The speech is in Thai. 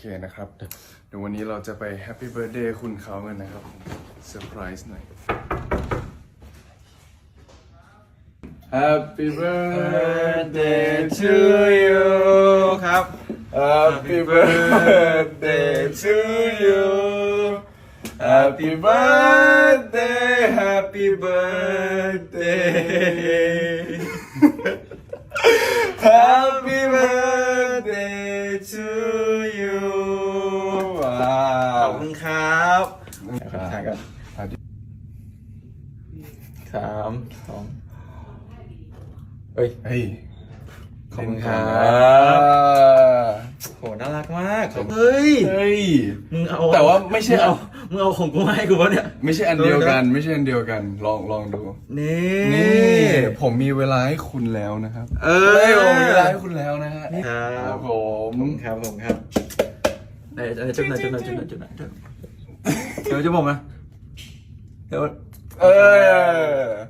เคนะครับ เดี๋ยววันนี้เราจะไปแฮปปี้เบิร์ดเดย์คุณเขากันนะครับเซอร์ไพรส์หน่อย Happy birthday to you ครับ Happy birthday to you Happy birthday Happy birthday Happy birthday to you ว้าขอวบ คุณครับครับถ่ายกันสามสองเอ้ยเฮ้ยขอบคุณครับอ่าโหน่ารักมากเฮ้ยเฮ้ยมึงเอาแต่ว่าไม่ใช่งเอามึงเอาของกูมาให้กูวะเนี่ยไม่ใช่อันเดียวกันไม่ใช่อันเดียวกันลองลองดูนี่นี่ผมมีเวลาให้คุณแล้วนะครับ เอเฮ้ยอผมมีเวลาให้คุณแล้วนะฮะครัครับบผมครับผมครับ ไหนไหนจุดไหนจุดไหนจุดไหนจุดไหนจุดไหนเดี๋ยวจะบอกนะเดี๋ยวเออขอบคุณครั